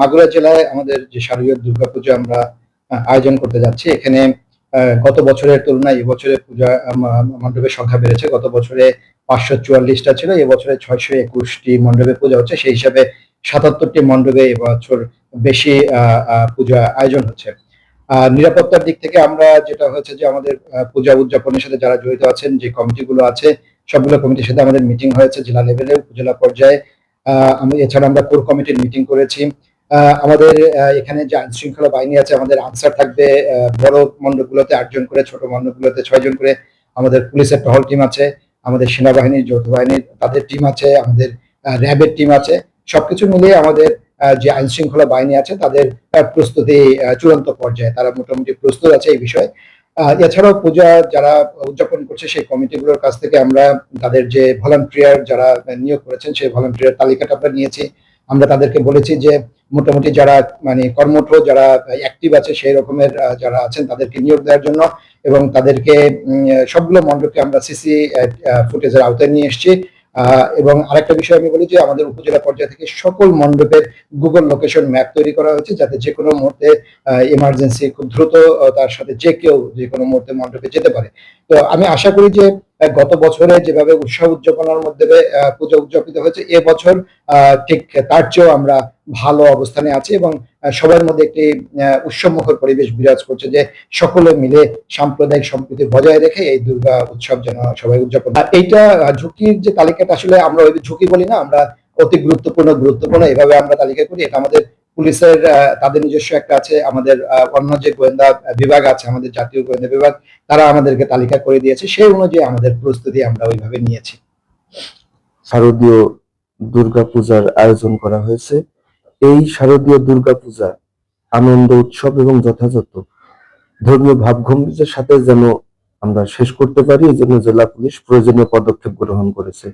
মাগুরা জেলায় আমাদের যে শারদীয় দুর্গাপূজা আমরা আয়োজন করতে যাচ্ছি এখানে গত বছরের তুলনায় এবছরে পূজা মণ্ডপের সংখ্যা বেড়েছে। গত বছরে পাঁচশো চুয়াল্লিশটা ছিল এবছরে ছয়শো একুশটি মণ্ডপে পূজা হচ্ছে। সেই হিসাবে সাতাত্তরটি মণ্ডপে এবছর বেশি পূজা আয়োজন হচ্ছে। আহ, নিরাপত্তার দিক থেকে আমরা যেটা হচ্ছে যে আমাদের পূজা উদযাপনের সাথে যারা জড়িত আছেন যে কমিটিগুলো আছে সবগুলো কমিটির সাথে আমাদের মিটিং হয়েছে জেলা লেভেলে উপজেলা পর্যায়ে। এছাড়া আমরা কোর কমিটির মিটিং করেছি। আমাদের এখানে যে আইন শৃঙ্খলা বাহিনী আছে, আমাদের আনসার থাকবে বড় মণ্ডপগুলোতে আটজন করে, ছোট মণ্ডপগুলোতে ছয়জন করে আমাদের পুলিশের টহল টিম আছে, আমাদের সেনাবাহিনীর, যৌথ বাহিনীর, তাদের টিম আছে, আমাদের র্যাবের টিম আছে। সবকিছু মিলিয়ে আমাদের যে আইন শৃঙ্খলা বাহিনী আছে, তাদের প্রস্তুতি চূড়ান্ত পর্যায়ে, তারা মোটামুটি প্রস্তুত আছে এই বিষয়ে। এছাড়াও পূজা যারা উদযাপন করছে, সেই কমিটিগুলোর কাছ থেকে আমরা তাদের যে ভলান্টিয়ার যারা নিয়োগ করেছেন, সেই ভলান্টিয়ার তালিকাটা আমরা নিয়েছি। আমরা তাদেরকে বলেছি যে মোটামুটি যারা মানে কর্মঠ যারা অ্যাক্টিভ আছে সেই রকমের যারা আছেন তাদেরকে নিয়োগ দেওয়ার জন্য এবং তাদেরকে সবগুলো মণ্ডপকে আমরা সিসি ফুটেজের আওতায় নিয়ে এসেছি। এবং আরেকটা বিষয় আমি বলি যে আমাদের উপজেলা পর্যায় থেকে সকল মণ্ডপের গুগল লোকেশন ম্যাপ তৈরি করা হয়েছে যাতে যে কোনো মুহূর্তে ইমার্জেন্সি খুব দ্রুত তার সাথে যে কেউ যে কোনো মুহূর্তে মণ্ডপে যেতে পারে। তো আমি আশা করি যে গত বছরে যেভাবে উৎসব উদযাপনের মধ্যে পূজা উদযাপিত হয়েছে এবছর ঠিক তার চেয়েও আমরা ভালো অবস্থানে আছি এবং সবার মধ্যে একটি উৎসবমুখর পরিবেশ বিরাজ করছে যে সকলে মিলে সাম্প্রদায়িক সম্প্রীতি বজায় রেখে এই দুর্গা উৎসব যেন সবাই উদযাপন এইটা ঝুঁকির যে তালিকাটা, আসলে আমরা ওই ঝুঁকি বলি না, আমরা অতি গুরুত্বপূর্ণ গুরুত্বপূর্ণ এভাবে আমরা তালিকা করি, এটা আমাদের পুলিশের তাদের নিজস্ব একটা আছে, আমাদের অন্য যে গোয়েন্দা বিভাগ আছে, আমাদের জাতীয় গোয়েন্দা বিভাগ, তারা আমাদেরকে তালিকা করে দিয়েছে। সেই অনুযায়ী আমাদের প্রস্তুতি আমরা ওইভাবে নিয়েছি। শারদীয় দুর্গাপূজার আয়োজন করা হয়েছে। এই শারদীয় দুর্গাপূজা আনন্দ, উৎসব এবং যথাযথ ধর্মীয় ভাবগম্ভীর্যের সাথে যেন আমরা শেষ করতে পারি, এই জন্য জেলা পুলিশ প্রয়োজনীয় পদক্ষেপ গ্রহণ করেছে।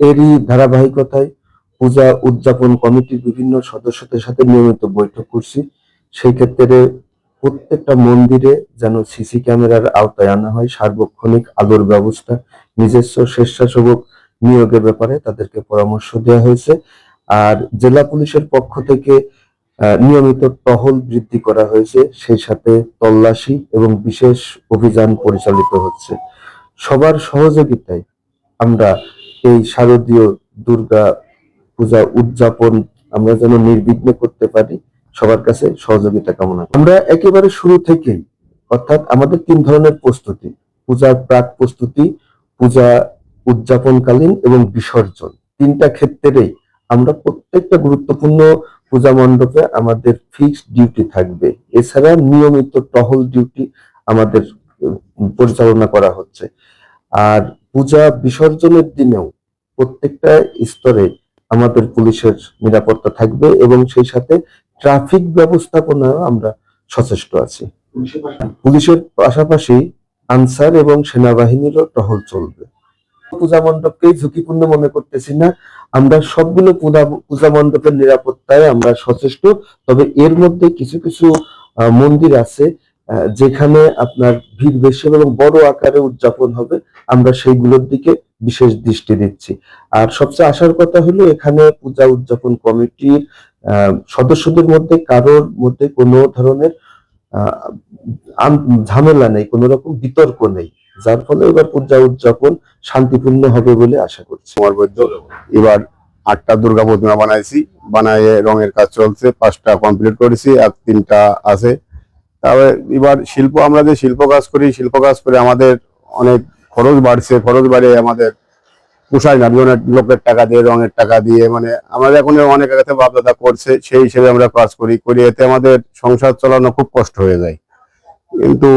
এরই ধারাবাহিকতায় পূজা উদযাপন কমিটির বিভিন্ন সদস্যদের সাথে নিয়মিত বৈঠক করছি। সেই ক্ষেত্রে প্রত্যেকটা মন্দিরে যেন সিসি ক্যামেরার আওতায় আনা হয়, সার্বক্ষণিক আলোর ব্যবস্থা, নিজস্ব স্বেচ্ছাসেবক নিয়োগের ব্যাপারে তাদেরকে পরামর্শ দেওয়া হয়েছে। আর জেলা পুলিশের পক্ষ থেকে নিয়মিত টহল বৃদ্ধি করা হয়েছে, সেই সাথে তল্লাশি এবং বিশেষ অভিযান পরিচালিত হচ্ছে। সবার সহযোগিতায় আমরা এই শারদীয় দুর্গা পূজা উদযাপন আমরা যেন নির্বিঘ্নে করতে পারি, সবার কাছে সহযোগিতা কামনা আমরা একেবারে শুরু থেকেই, অর্থাৎ আমাদের তিন ধরনের প্রস্তুতি, পূজার প্রাক প্রস্তুতি, পূজা উদযাপনকালীন এবং বিসর্জন। তিনটা ক্ষেত্রেই আমরা প্রত্যেকটা গুরুত্বপূর্ণ পূজা মণ্ডপে আমাদের ফিক্সড ডিউটি থাকবে। এছাড়া নিয়মিত টহল ডিউটি আমাদের পরিচালনা করা হচ্ছে। আর পূজা বিসর্জনের দিনেও প্রত্যেকটা স্তরে আমাদের পুলিশের নিরাপত্তা থাকবে এবং সেই সাথে ট্রাফিক ব্যবস্থাপনায় আমরা সচেষ্ট আছি। পুলিশের পাশাপাশি আনসার এবং সেনাবাহিনীরও টহল চলবে। পূজা মণ্ডপকেই ঝুঁকিপূর্ণ মনে করতেছি না। আমরা সবগুলো পূজা মণ্ডপের নিরাপত্তায় আমরা সচেষ্ট। তবে এর মধ্যে কিছু কিছু মন্দির আছে যেখানে আপনার ভিড় বেশি এবং বড় আকারে উদযাপন হবে, আমরা সেইগুলোর দিকে বিশেষ দৃষ্টি দিচ্ছি। আর সবচেয়ে আসার কথা হলো, এখানে পূজা উদযাপন কমিটির সদস্যদের মধ্যে কারোর মধ্যে কোনো ধরনের ঝামেলা নেই, কোনো রকম বিতর্ক নেই। যার ফলে এবার পূজা উদযাপন শান্তিপূর্ণ হবে বলে আশা করছি। এবার আটটা দুর্গা প্রতিমা বানাইছি বানায় রঙের কাজ চলছে, পাঁচটা কমপ্লিট করেছি, আর তিনটা আছে তবে এবার শিল্প, আমরা যে শিল্প কাজ করি, শিল্প কাজ করে আমাদের অনেক খরচ বাড়ছে, খরচ বাড়ে আমাদের পোষায় না লোকের টাকা দিয়ে, রঙের টাকা দিয়ে মানে আমাদের এখন অনেক আগে বাপদাদা করছে, সেই হিসেবে আমরা কাজ করি করি এতে আমাদের সংসার চালানো খুব কষ্ট হয়ে যায়। কিন্তু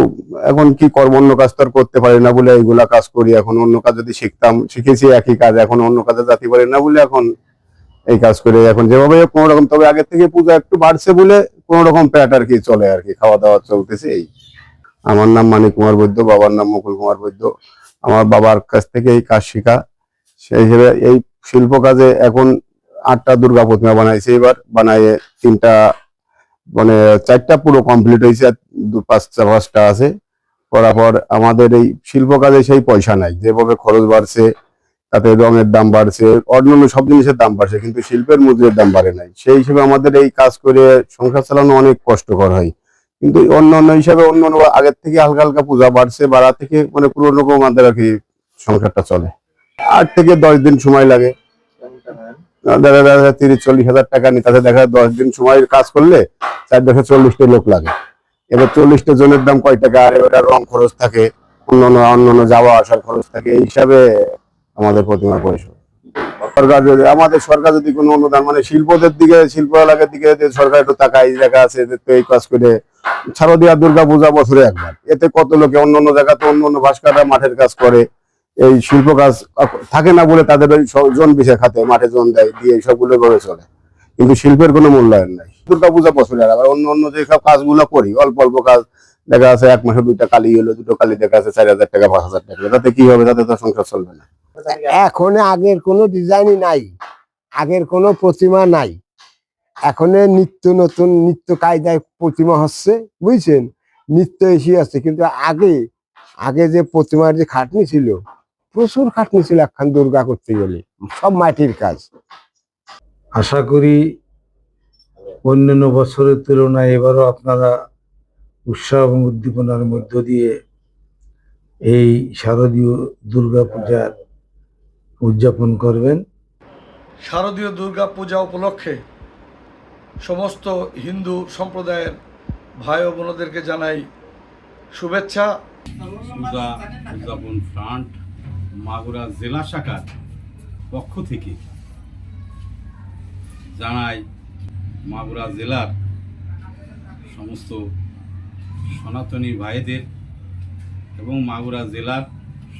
এখন কি কর্ম অন্য কাজ তো করতে পারি না বলে এইগুলা কাজ করি, এখন অন্য কাজ যদি শিখতাম, শিখেছি একই কাজ, এখন অন্য কাজে যাতে পারি না বলে এখন এই কাজ করে, এখন যেভাবে কোনো রকম তবে আগের থেকে পূজা একটু বাড়ছে বলে কোন রকম প্যাট আর কি চলে আর কি, খাওয়া দাওয়া চলতেছে এই। আমার নাম মানিক কুমার বৈদ্য, বাবার নাম মুকুল কুমার বৈদ্য। আমার বাবার কাছ থেকে এই কাজ শেখা। সেই হিসেবে এই শিল্প কাজে এখন আটটা দুর্গা প্রতিমা বানাইছে এবার বানায় তিনটা মানে চারটা পুরো কমপ্লিট হয়েছে আর দু- পাঁচটা পাঁচটা আছে। করার পর আমাদের এই শিল্প কাজে সেই পয়সা নাই। যেভাবে খরচ বাড়ছে তাতে রঙের দাম বাড়ছে, অন্যান্য সব জিনিসের দাম বাড়ছে, কিন্তু শিল্পের মজুরের দাম বাড়ে নাই। সেই হিসেবে আমাদের এই কাজ করে সংসার চালানো অনেক কষ্টকর হয়। কিন্তু অন্য অন্য হিসাবে অন্য অন্য আগের থেকে হালকা হালকা পূজা বাড়ছে, বাড়া থেকে মানে পুরো রকম আমাদের আর কি সংসারটা চলে। আট থেকে দশ দিন সময় লাগে। দেখা তিরিশ, চল্লিশ হাজার টাকা নিয়ে তাতে দেখা দশ দিন সময় কাজ করলে চার দশে চল্লিশটা লোক লাগে। এবার চল্লিশটা জনের দাম কয় টাকা? আর ওটা রং খরচ থাকে অন্য অন্যান্য যাওয়া আসার খরচ থাকে। এই হিসাবে আমাদের প্রতিমা পরিষদ। সরকার যদি, আমাদের সরকার যদি কোনো অনুদান মানে শিল্পদের দিকে, শিল্প এলাকার দিকে সরকার একটু টাকা এই জায়গা আছে তো এই কাজ করে শারদীয়া দুর্গা পূজা বছরে একবার। এতে কত লোকে অন্য অন্য জায়গাতে অন্য অন্য ভাস্কররা মাঠের কাজ করে, এই শিল্প কাজ থাকে না বলে তাদের ওই জন বিষয় খাতে, মাঠে জন দেয়, দিয়ে সবগুলো ভাবে চলে। কিন্তু শিল্পের কোনো মূল্যায়ন নাই। দুর্গা পূজা বছরে আবার অন্য অন্য যে সব কাজগুলো করি, অল্প অল্প কাজ দেখা যাচ্ছে এক মাসে দুইটা কালি হলো দুটো কালি দেখা যাচ্ছে চার হাজার টাকা পাঁচ হাজার টাকা। তাতে কি হবে? তাতে তো সংসার চলবে না। এখন আগের কোনো ডিজাইনই নাই। আগের কোনো প্রতিমা নাই। এখন নিত্য নতুন নিত্য কায়দায় প্রতিমা হচ্ছে বুঝছেন? নিত্য এসে আছে কিন্তু আগে আগে যে প্রতিমার যে খাটনি ছিল প্রচুর খাটনি ছিল একখান দুর্গা করতে গেলে। সব মাটির কাজ। আশা করি অন্যান্য বছরের তুলনায় এবারও আপনারা উৎসাহ এবং উদ্দীপনার মধ্য দিয়ে এই শারদীয় দুর্গা পূজার উদযাপন করবেন। শারদীয় দুর্গা পূজা উপলক্ষে সমস্ত হিন্দু সম্প্রদায়ের ভাই ও বোনদেরকে জানাই শুভেচ্ছা। পূজা উদযাপন ফ্রান্ট মাগুরা জেলা শাখার পক্ষ থেকে জানাই মাগুরা জেলার সমস্ত সনাতনী ভাইদের এবং মাগুরা জেলার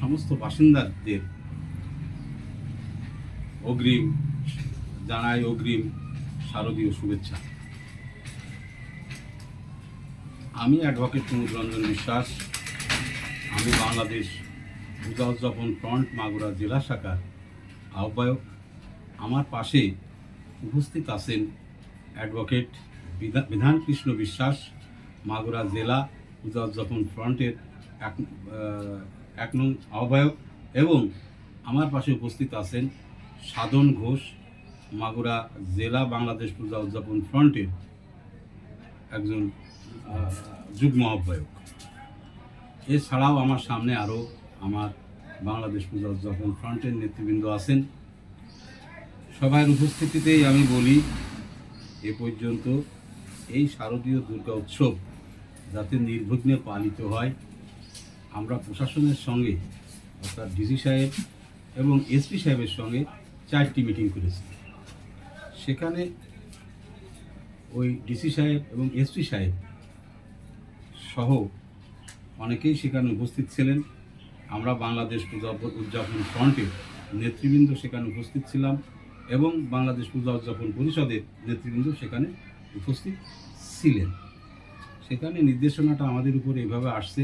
সমস্ত বাসিন্দাদের অগ্রিম জানাই অগ্রিম শারদীয় শুভেচ্ছা। আমি অ্যাডভোকেট কুমুদ রঞ্জন বিশ্বাস। আমি বাংলাদেশ পূজা উদযাপন ফ্রন্ট মাগুরা জেলা শাখার আহ্বায়ক। আমার পাশে উপস্থিত আছেন অ্যাডভোকেট বিধা- বিধান কৃষ্ণ বিশ্বাস। মাগুরা জেলা উদযাপন ফ্রন্টের এক এক নং আহ্বায়ক এবং আমার পাশে উপস্থিত আছেন সাধন ঘোষ, মাগুরা জেলা বাংলাদেশ পূজা উদযাপন ফ্রন্টের একজন যুগ্ম আহ্বায়ক। এছাড়াও আমার সামনে আরও আমার বাংলাদেশ পূজা উদযাপন ফ্রন্টের নেতৃবৃন্দ আছেন। সবার উপস্থিতিতেই আমি বলি, এ পর্যন্ত এই শারদীয় দুর্গা উৎসব যাতে নির্বিঘ্নে পালিত হয়। আমরা প্রশাসনের সঙ্গে, অর্থাৎ ডিসি সাহেব এবং এসপি সাহেবের সঙ্গে চারটি মিটিং করেছি। সেখানে ওই ডিসি সাহেব এবং এসপি সাহেব সহ অনেকেই সেখানে উপস্থিত ছিলেন। আমরা বাংলাদেশ পূজা উদযাপন ফ্রন্টের নেতৃবৃন্দ সেখানে উপস্থিত ছিলাম এবং বাংলাদেশ পূজা উদযাপন পরিষদের নেতৃবৃন্দ সেখানে উপস্থিত ছিলেন। সেখানে নির্দেশনাটা আমাদের উপর এভাবে আসছে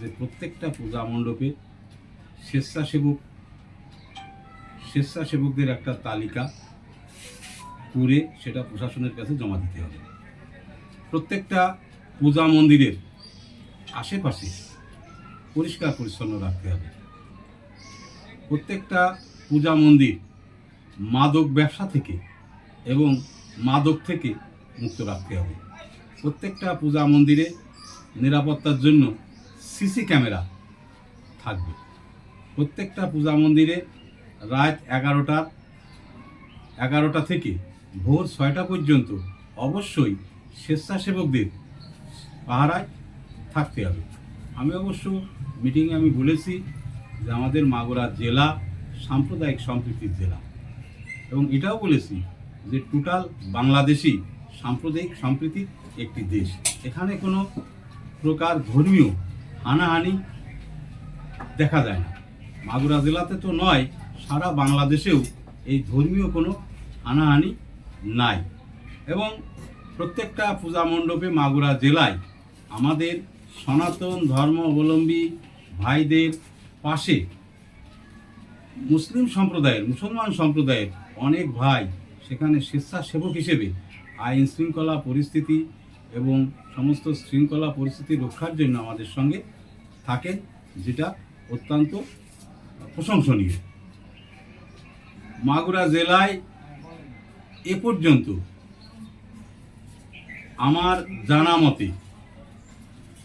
যে প্রত্যেকটা পূজা মণ্ডপে স্বেচ্ছাসেবক, স্বেচ্ছাসেবকদের একটা তালিকা করে সেটা প্রশাসনের কাছে জমা দিতে হবে। প্রত্যেকটা পূজা মন্দিরের আশেপাশে পরিষ্কার পরিচ্ছন্ন রাখতে হবে। প্রত্যেকটা পূজা মন্দির মাদক ব্যবসা থেকে এবং মাদক থেকে মুক্ত রাখতে হবে। প্রত্যেকটা পূজা মন্দিরে নিরাপত্তার জন্য সিসি ক্যামেরা থাকবে। প্রত্যেকটা পূজা মন্দিরে রাত এগারোটা এগারোটা থেকে ভোর ছয়টা পর্যন্ত অবশ্যই স্বেচ্ছাসেবকদের পাহারায় থাকতে হবে। আমি অবশ্য মিটিংয়ে আমি বলেছি যে আমাদের মাগুরা জেলা সাম্প্রদায়িক সম্প্রীতির জেলা। এবং এটাও বলেছি যে টোটাল বাংলাদেশি সাম্প্রদায়িক সম্প্রীতির একটি দেশ। এখানে কোনো প্রকার ধর্মীয় হানাহানি দেখা যায় না। মাগুরা জেলাতে তো নয়, সারা বাংলাদেশেও এই ধর্মীয় কোনো হানাহানি নাই। এবং প্রত্যেকটা পূজা মণ্ডপে মাগুরা জেলায় আমাদের সনাতন ধর্ম অবলম্বী ভাইদের পাশে মুসলিম সম্প্রদায়ের, মুসলমান সম্প্রদায়ের অনেক ভাই সেখানে স্বেচ্ছাসেবক হিসেবে আইন শৃঙ্খলা পরিস্থিতি এবং সমস্ত শৃঙ্খলা পরিস্থিতি রক্ষার জন্য আমাদের সঙ্গে থাকে যেটা অত্যন্ত প্রশংসনীয়। মাগুরা জেলায় এ পর্যন্ত আমার জানা মতে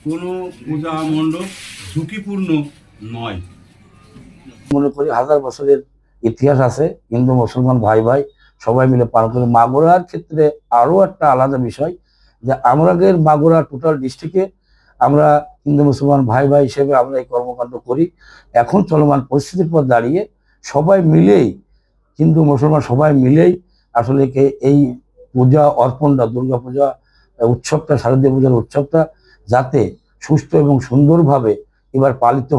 কোনো পূজা মণ্ডপ ঝুঁকিপূর্ণ নয়। মনে করি হাজার বছরের ইতিহাস আছে, হিন্দু, মুসলমান ভাই ভাই সবাই মিলে পালন করে। মাগুরার ক্ষেত্রে আরও একটা আলাদা বিষয় যে আমরাগের মাগুরা টোটাল ডিস্ট্রিক্টে আমরা হিন্দু, মুসলমান ভাই ভাই হিসেবে আমরা এই কর্মকাণ্ড করি। এখন চলমান পরিস্থিতির পর দাঁড়িয়ে সবাই মিলেই, হিন্দু, মুসলমান সবাই মিলেই আসলে এই পূজা অর্পণটা, দুর্গা পূজা, উৎসবটা, শারদীয় পূজার উৎসবটা যাতে সুস্থ এবং সুন্দরভাবে এবার পালিত